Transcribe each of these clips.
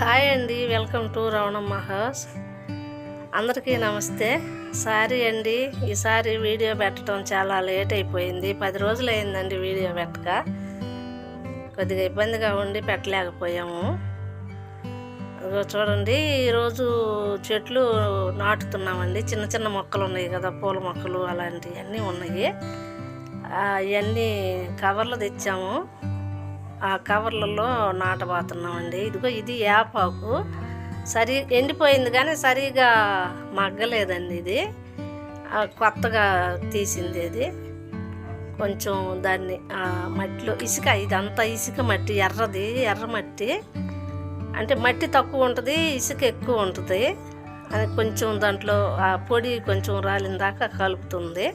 Hi అండి welcome to Ravanamma house అందరికీ నమస్తే. సారీ అండి ఈసారి వీడియో పెట్టడం చాలా లేట్ అయిపోయింది. పది రోజులు అయిందండి వీడియో పెట్టక. కొద్దిగా ఇబ్బందిగా ఉండి పెట్టలేకపోయాము. చూడండి ఈరోజు చెట్లు నాటుతున్నామండి. చిన్న చిన్న మొక్కలు ఉన్నాయి కదా పూల మొక్కలు అలాంటివన్నీ ఉన్నాయి. అవన్నీ కవర్లు తెచ్చాము. ఆ కవర్లలో నాటబోతున్నామండి. ఇదిగో ఇది యాపాకు సరి ఎండిపోయింది కానీ సరిగా మగ్గలేదండి ఇది. ఆ కొత్తగా తీసింది ఇది. కొంచెం దాన్ని ఆ మట్టిలో ఇసుక ఇదంతా ఇసుక మట్టి ఎర్రది ఎర్ర మట్టి. అంటే మట్టి తక్కువ ఉంటుంది ఇసుక ఎక్కువ ఉంటుంది. అది కొంచెం దాంట్లో ఆ పొడి కొంచెం రాలిన దాకా కలుపుతుంది.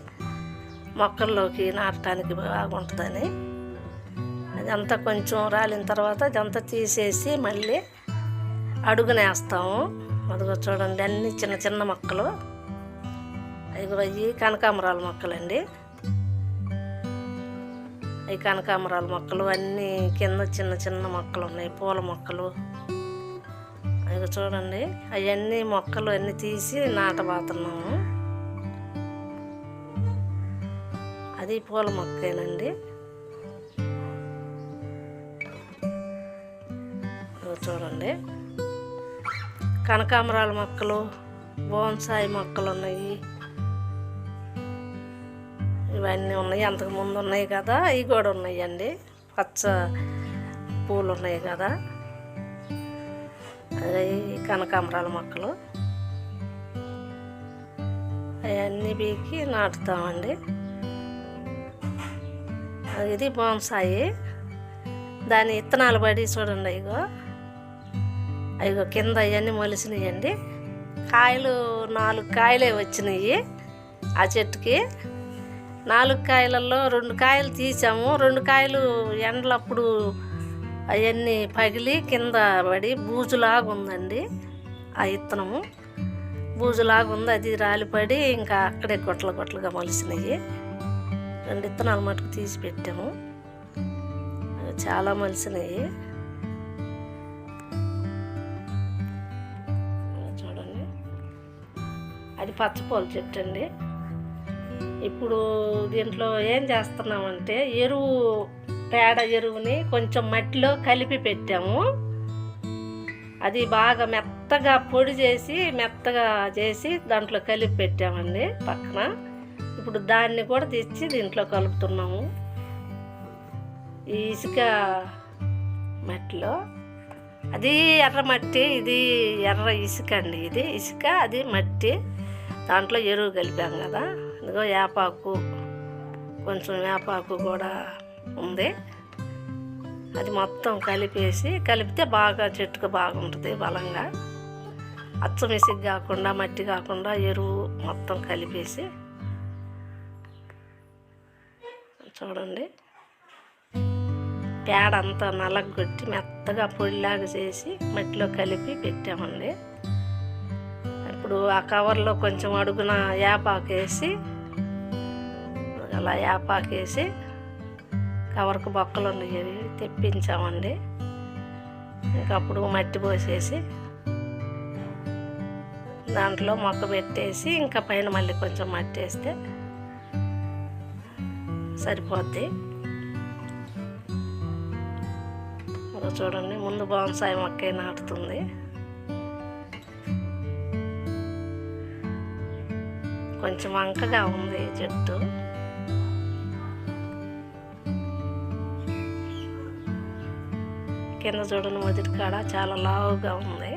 మొక్కల్లోకి నాటడానికి బాగుంటుందని. అదంతా కొంచెం రాలిన తర్వాత అదంతా తీసేసి మళ్ళీ అడుగునేస్తాము అదిగో చూడండి అన్ని చిన్న చిన్న మొక్కలు. అవి అవి కనకాంబరాల మొక్కలండి. అవి కనకాంబరాల మొక్కలు అన్నీ కింద చిన్న చిన్న మొక్కలు ఉన్నాయి పూల మొక్కలు. అవి చూడండి అవన్నీ మొక్కలు అన్నీ తీసి నాటబోతున్నాము. అది పూల మొక్కేనండి. చూడండి. కనకాంబరాల మొక్కలు బోన్సాయి మొక్కలు ఉన్నాయి. ఇవన్నీ ఉన్నాయి. అంతకు ముందు ఉన్నాయి కదా ఇవి కూడా ఉన్నాయండి. పచ్చ పూలు ఉన్నాయి కదా. అవి కనకాంబరాల మొక్కలు. అవన్నీ పీకి నాటుతామండి. ఇది బోన్సాయి. దాని ఇత్తనాలు పడి చూడండి ఇగో. అయ్యో కింద అవన్నీ మొలిసినాయండి. కాయలు నాలుగు కాయలే వచ్చినాయి ఆ చెట్టుకి. నాలుగు కాయలలో రెండు కాయలు తీసాము. రెండు కాయలు ఎండలప్పుడు అవన్నీ పగిలి కింద పడి బూజులాగా ఉందండి ఆ ఇత్తనము. బూజులాగా ఉంది అది రాలిపడి ఇంకా అక్కడే గొట్టలు గొట్టలుగా మొలిసినాయి. రెండు ఇత్తనాలు మటుకు తీసి పెట్టాము. చాలా మలిసినాయి. ఇది పచ్చపూల చెట్టు అండి. ఇప్పుడు దీంట్లో ఏం చేస్తున్నామంటే ఎరువు పేడ ఎరువుని కొంచెం మట్టిలో కలిపి పెట్టాము. అది బాగా మెత్తగా పొడి చేసి మెత్తగా చేసి దాంట్లో కలిపి పెట్టామండి పక్కన. ఇప్పుడు దాన్ని కూడా తెచ్చి దీంట్లో కలుపుతున్నాము. ఈ ఇసుక మట్టిలో. అది ఎర్ర మట్టి ఇది ఎర్ర ఇసుక అండి ఇది. ఇసుక అది మట్టి. దాంట్లో ఎరువు కలిపాం కదా. ఇదిగో వేపాకు కొంచెం వేపాకు కూడా ఉంది. అది మొత్తం కలిపేసి కలిపితే బాగా చెట్టుకు బాగుంటుంది బలంగా. అచ్చం ఇసుక కాకుండా మట్టి కాకుండా ఎరువు మొత్తం కలిపేసి. చూడండి. పేడ అంతా నలగొట్టి మెత్తగా పొడిలాగా చేసి మట్టిలో కలిపి పెట్టామండి. ఇప్పుడు ఆ కవర్లో కొంచెం అడుగున యాపాకేసి అలా యాపాకేసి కవర్కు బొక్కలు ఉన్నాయి తెప్పించామండి. ఇంకా అప్పుడు మట్టి పోసేసి దాంట్లో మొక్క పెట్టేసి ఇంకా పైన మళ్ళీ కొంచెం మట్టి వేస్తే సరిపోద్ది. చూడండి ముందు బోన్సాయి మొక్క నాటుతుంది కొంచెం వంకగా ఉంది ఈ చెట్టు కింద చూడని మొదటి కాడ చాలా లావుగా ఉంది.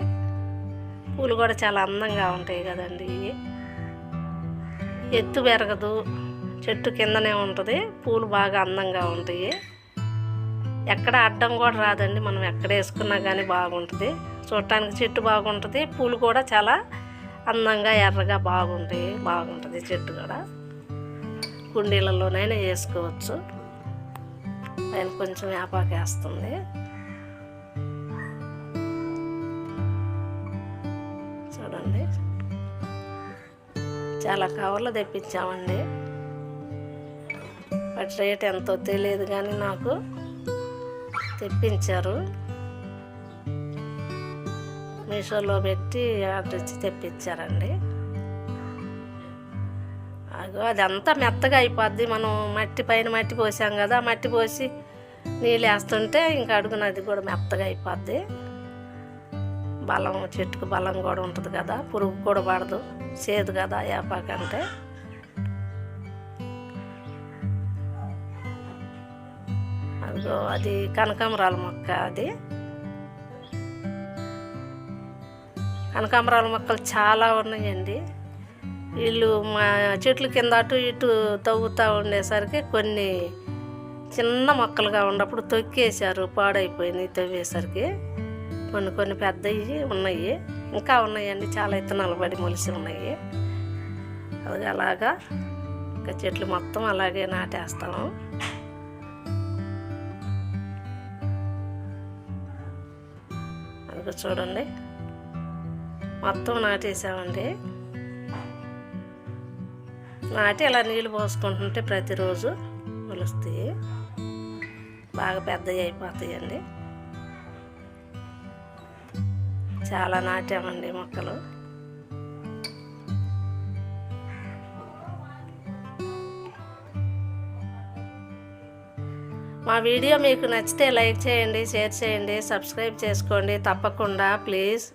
పూలు కూడా చాలా అందంగా ఉంటాయి కదండి. ఇవి ఎత్తు పెరగదు చెట్టు కిందనే ఉంటుంది పూలు బాగా అందంగా ఉంటాయి. ఎక్కడ అడ్డం కూడా రాదండి మనం ఎక్కడ వేసుకున్నా కానీ బాగుంటుంది. చూడటానికి చెట్టు బాగుంటుంది పూలు కూడా చాలా అందంగా ఎర్రగా బాగుంటాయి బాగుంటుంది చెట్టు కూడా. కుండీలలోనైనా వేసుకోవచ్చు. పైన కొంచెం వేపాకు వేస్తుంది. చూడండి. చాలా కవర్లు తెప్పించామండి. వాటి రేట్ ఎంతో తెలియదు కానీ నాకు తెప్పించారు. మీషోలో పెట్టి ఆర్డర్ ఇచ్చి తెప్పించారండి. అగో అదంతా మెత్తగా అయిపోద్ది. మనం మట్టి పైన మట్టి పోసాం కదా మట్టి పోసి నీళ్ళు వేస్తుంటే ఇంకా అడుగునది కూడా మెత్తగా అయిపోద్ది. బలం చెట్టుకు బలం కూడా ఉంటుంది కదా పురుగు కూడా పడదు చేదు కదా ఏపాకంటే అదిగో అది కనకాంబరాల మొక్క అది. కనకాంబరాల మొక్కలు చాలా ఉన్నాయండి. వీళ్ళు మా చెట్ల కింద అటు ఇటు తవ్వుతూ ఉండేసరికి కొన్ని చిన్న మొక్కలుగా ఉన్నప్పుడు తొక్కేశారు పాడైపోయినాయి తవ్వేసరికి. కొన్ని కొన్ని పెద్దవి ఉన్నాయి. ఇంకా ఉన్నాయండి చాలా ఇత్తనాలు పడి మొలిసి ఉన్నాయి. అది అలాగా ఇంకా చెట్లు మొత్తం అలాగే నాటేస్తాము. అది చూడండి. మొత్తం నాటేసామండి. నాటి ఇలా నీళ్ళు పోసుకుంటుంటే ప్రతిరోజు మొలుస్తాయి బాగా పెద్దవి అయిపోతాయండి. చాలా నాటామండి మొక్కలు. మా వీడియో మీకు నచ్చితే లైక్ చేయండి షేర్ చేయండి సబ్స్క్రైబ్ చేసుకోండి. తప్పకుండా ప్లీజ్.